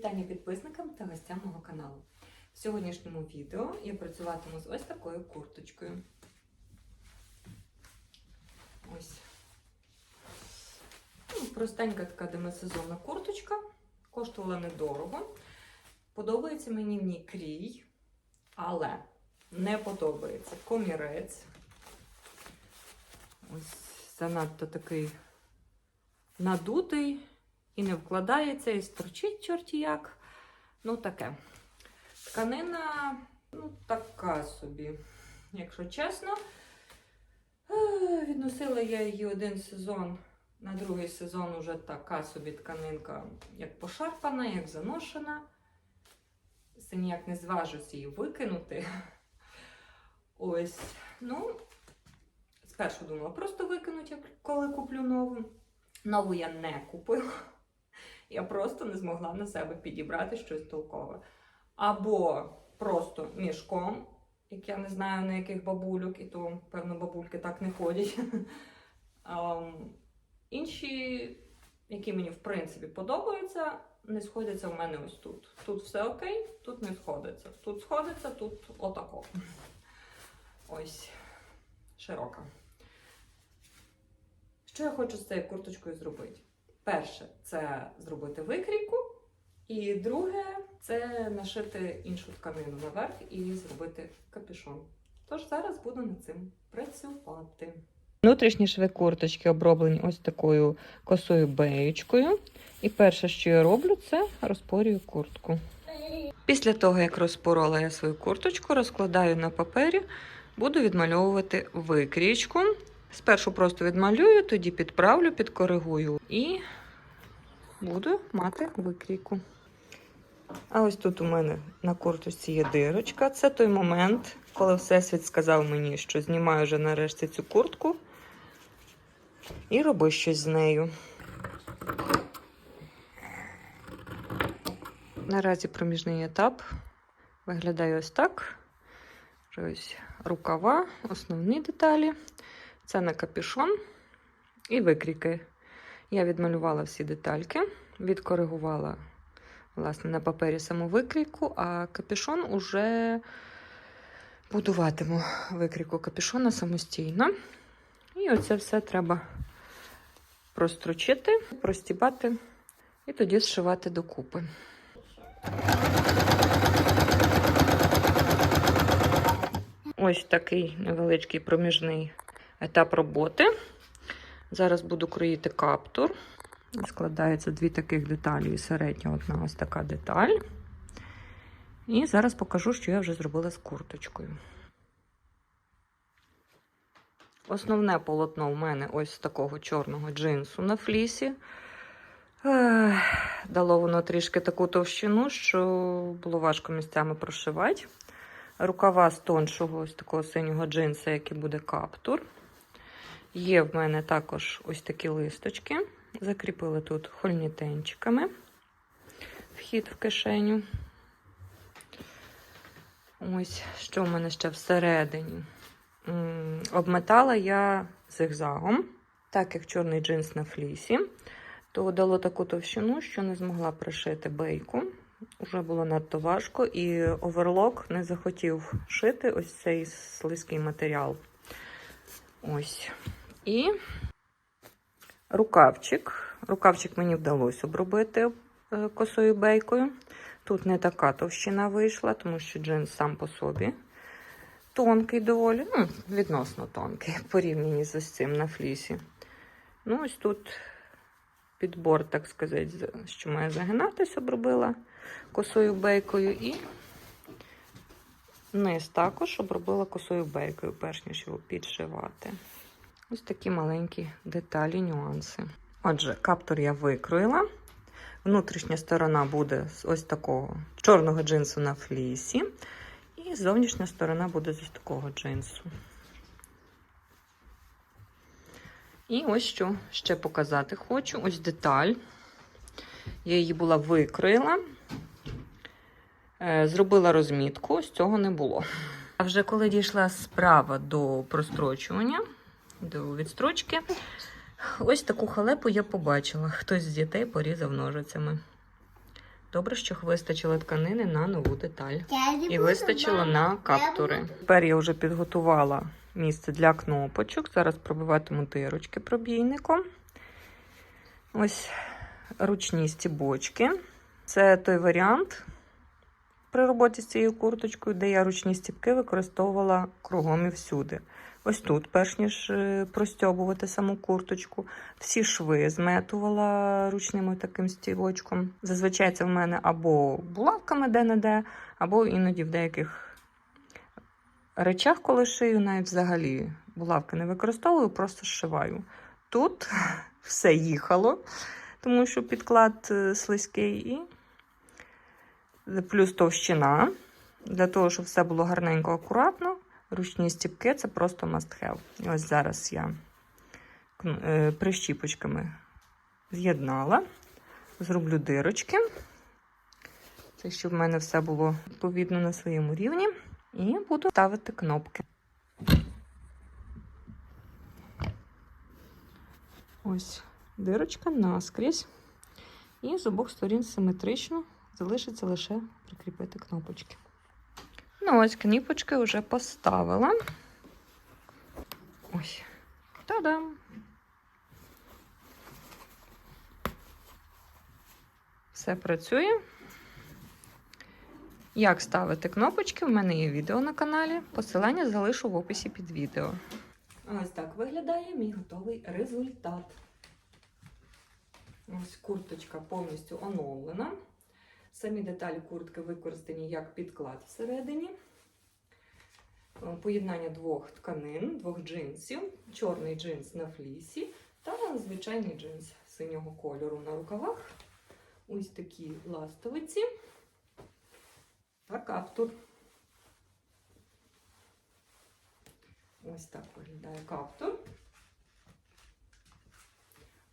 вітання підписникам та гостям мого каналу. В сьогоднішньому відео я працюватиму з ось такою курточкою. Ось. Ну, простенька така демисезонна курточка. Коштувала недорого. Подобається мені в ній крій, але не подобається комірець. Ось занадто такий надутий і не вкладається, і строчить чорті як. Ну, таке. Тканина, ну, така собі, якщо чесно. Е, Відносила я її один сезон, на другий сезон уже така собі тканинка, як пошарпана, як заношена. Це ніяк не зважусь її викинути. Ось, ну, спершу думала просто викинути, коли куплю нову. Нову я не купила. Я просто не змогла на себе підібрати щось толкове. Або просто мішком, як я не знаю на яких бабульок, і то, певно, бабульки так не ходять. Ем, Інші, які мені в принципі подобаються, не сходяться в мене ось тут. Тут все окей, тут не сходиться. Тут сходиться, тут отако. Ось широка. Що я хочу з цією курточкою зробити? Перше, це зробити викрійку. І друге, це нашити іншу тканину наверх і зробити капюшон. Тож зараз буду над цим працювати. Внутрішні шви курточки оброблені ось такою косою беєчкою. І перше, що я роблю, це розпорюю куртку. Після того, як розпорола я свою курточку, розкладаю на папері, буду відмальовувати викрійку. Спершу просто відмалюю, тоді підправлю, підкоригую і буду мати викрійку. А ось тут у мене на курточці є дирочка. Це той момент, коли Всесвіт сказав мені, що знімаю вже нарешті цю куртку і роби щось з нею. Наразі проміжний етап виглядає ось так. Ось рукава, основні деталі. Це на капюшон і викрійки. Я відмалювала всі детальки, відкоригувала власне, на папері саму викрійку, а капюшон уже будуватиму викрійку капюшона самостійно. І оце все треба прострочити, простібати і тоді зшивати докупи. Ось такий невеличкий проміжний етап роботи. Зараз буду кроїти каптур. Складається дві таких деталі і середня одна ось така деталь. І зараз покажу, що я вже зробила з курточкою. Основне полотно в мене ось з такого чорного джинсу на флісі. Дало воно трішки таку товщину, що було важко місцями прошивати. Рукава з тоншого ось такого синього джинса, який буде каптур. Є в мене також ось такі листочки. Закріпили тут хольнітенчиками вхід в кишеню. Ось, що в мене ще всередині. Обметала я зигзагом, так як чорний джинс на флісі, то дало таку товщину, що не змогла пришити бейку. Уже було надто важко, і оверлок не захотів шити ось цей слизький матеріал. Ось. І рукавчик. Рукавчик мені вдалося обробити е, косою бейкою. Тут не така товщина вийшла, тому що джинс сам по собі тонкий доволі, ну, відносно тонкий, порівняно з цим на флісі. Ну, ось тут підбор, так сказати, що має загинатись, обробила косою бейкою. І низ також обробила косою бейкою, перш ніж його підшивати. Ось такі маленькі деталі, нюанси. Отже, каптур я викроїла. Внутрішня сторона буде з ось такого чорного джинсу на флісі. І зовнішня сторона буде з ось такого джинсу. І ось що ще показати хочу. Ось деталь. Я її була викроїла, е, зробила розмітку, ось цього не було. А вже коли дійшла справа до прострочування, до відстрочки, ось таку халепу я побачила. Хтось з дітей порізав ножицями. Добре, що вистачило тканини на нову деталь. І вистачило на каптури. Тепер я вже підготувала місце для кнопочок. Зараз пробиватиму дирочки пробійником. Ось ручні стібочки. Це той варіант при роботі з цією курточкою, де я ручні стібки використовувала кругом і всюди. Ось тут, перш ніж е, простьобувати саму курточку, всі шви зметувала ручним таким стібочком. Зазвичай це в мене або булавками де-не-де, або іноді в деяких речах, коли шию, навіть взагалі булавки не використовую, просто зшиваю. Тут все їхало, тому що підклад е, слизький і плюс товщина. Для того, щоб все було гарненько, акуратно. Ручні стіпки це просто must have. Ось зараз я е, прищіпочками з'єднала, зроблю дирочки. Це щоб в мене все було відповідно на своєму рівні. І буду ставити кнопки. Ось дирочка наскрізь. І з обох сторін симетрично залишиться лише прикріпити кнопочки. Ну, ось кніпочки вже поставила. Ось. Та-дам! Все працює. Як ставити кнопочки? В мене є відео на каналі. Посилання залишу в описі під відео. Ось так виглядає мій готовий результат. Ось курточка повністю оновлена. Самі деталі куртки використані як підклад всередині. Е, Поєднання двох тканин, двох джинсів, чорний джинс на флісі та звичайний джинс синього кольору на рукавах. Ось такі ластовиці та каптур. Ось так виглядає каптур.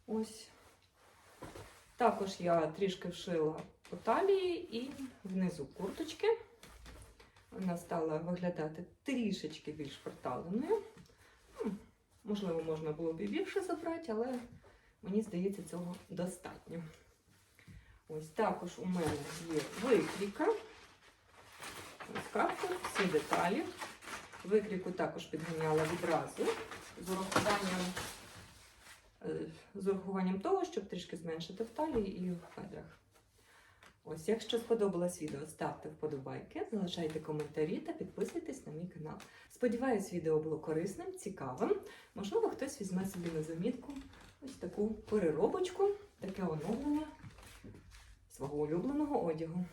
Ось. Також я трішки вшила по талії і внизу курточки. Вона стала виглядати трішечки більш приталеною. Ну, Можливо, можна було б і більше забрати, але мені здається, цього достатньо. Ось також у мене є викрійка. Ось каптур, всі деталі. Викрійку також підганяла відразу з урахуванням, е, з урахуванням того, щоб трішки зменшити в талії і в бедрах. Ось, якщо сподобалось відео, ставте вподобайки, залишайте коментарі та підписуйтесь на мій канал. Сподіваюсь, відео було корисним, цікавим. Можливо, хтось візьме собі на замітку ось таку переробочку, таке оновлення свого улюбленого одягу.